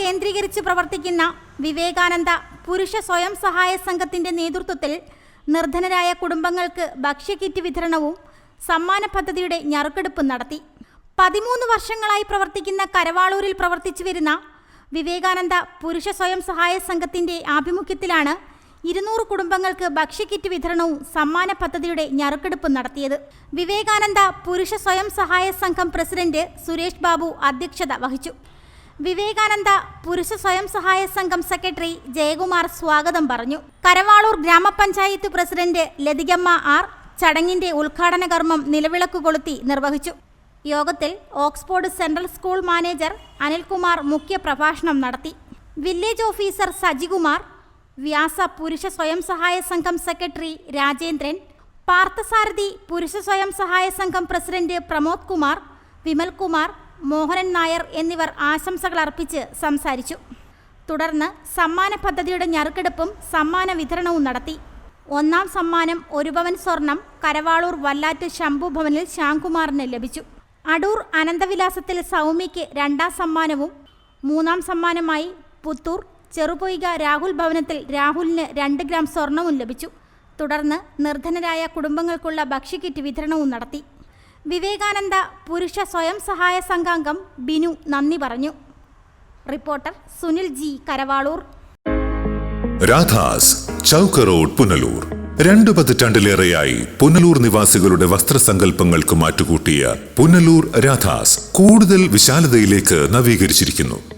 കേന്ദ്രീകരിച്ച് പ്രവർത്തിക്കുന്ന വിവേകാനന്ദ പുരുഷ സ്വയം സഹായ സംഘത്തിന്റെ നേതൃത്വത്തിൽ നിർധനരായ കുടുംബങ്ങൾക്ക് ഭക്ഷ്യക്കിറ്റ് വിതരണവും സമ്മാന പദ്ധതിയുടെ ഞറുക്കെടുപ്പും നടത്തി. പതിമൂന്ന് വർഷങ്ങളായി പ്രവർത്തിക്കുന്ന കരവാളൂരിൽ പ്രവർത്തിച്ചു വരുന്ന വിവേകാനന്ദ പുരുഷ സ്വയം സഹായ സംഘത്തിന്റെ ആഭിമുഖ്യത്തിലാണ് ഇരുന്നൂറ് കുടുംബങ്ങൾക്ക് ഭക്ഷ്യക്കിറ്റ് വിതരണവും സമ്മാന പദ്ധതിയുടെ ഞറുക്കെടുപ്പും നടത്തിയത്. വിവേകാനന്ദ പുരുഷ സ്വയം സഹായ സംഘം പ്രസിഡന്റ് സുരേഷ് ബാബു അധ്യക്ഷത വഹിച്ചു. വിവേകാനന്ദ പുരുഷ സ്വയം സഹായ സംഘം സെക്രട്ടറി ജയകുമാർ സ്വാഗതം പറഞ്ഞു. കരവാളൂർ ഗ്രാമപഞ്ചായത്ത് പ്രസിഡന്റ് ലതികമ്മ ആർ ചടങ്ങിന്റെ ഉദ്ഘാടന കർമ്മം നിലവിളക്ക് കൊളുത്തി നിർവഹിച്ചു. യോഗത്തിൽ Oxford central school manager Anilkumar മുഖ്യ പ്രഭാഷണം നടത്തി. വില്ലേജ് ഓഫീസർ സജികുമാർ വ്യാസ പുരുഷ സ്വയം സഹായ സംഘം സെക്രട്ടറി രാജേന്ദ്രൻ പാർത്ഥസാരഥി പുരുഷ സ്വയം സഹായ സംഘം പ്രസിഡന്റ് പ്രമോദ് കുമാർ വിമൽകുമാർ മോഹനൻ നായർ എന്നിവർ ആശംസകൾ അർപ്പിച്ച് സംസാരിച്ചു. തുടർന്ന് സമ്മാന പദ്ധതിയുടെ ഞറുക്കെടുപ്പും സമ്മാന വിതരണവും നടത്തി. ഒന്നാം സമ്മാനം ഒരു ഭവൻ സ്വർണം കരവാളൂർ വല്ലാറ്റ് ശംഭു ഭവനിൽ ശ്യാംകുമാറിന് ലഭിച്ചു. അടൂർ അനന്തവിലാസത്തിൽ സൗമ്യയ്ക്ക് രണ്ടാം സമ്മാനവും മൂന്നാം സമ്മാനമായി പുത്തൂർ ചെറുപൊയ്ക രാഹുൽ ഭവനത്തിൽ രാഹുലിന് രണ്ട് ഗ്രാം സ്വർണവും ലഭിച്ചു. തുടർന്ന് നിർധനരായ കുടുംബങ്ങൾക്കുള്ള ഭക്ഷ്യക്കിറ്റ് വിതരണവും നടത്തി. വിവേകാനന്ദ പുരുഷ സ്വയം സഹായ സംഘാംഗം ബിനു നന്ദി പറഞ്ഞു. Reporter Sunil G Karavaloor. Radha's Chowk road Punalur. രണ്ടു പതിറ്റാണ്ടിലേറെയായി പുനലൂർ നിവാസികളുടെ വസ്ത്രസങ്കല്പങ്ങൾക്ക് മാറ്റുകൂട്ടിയ പുനലൂർ രാധാസ് കൂടുതൽ വിശാലതയിലേക്ക് നവീകരിച്ചിരിക്കുന്നു.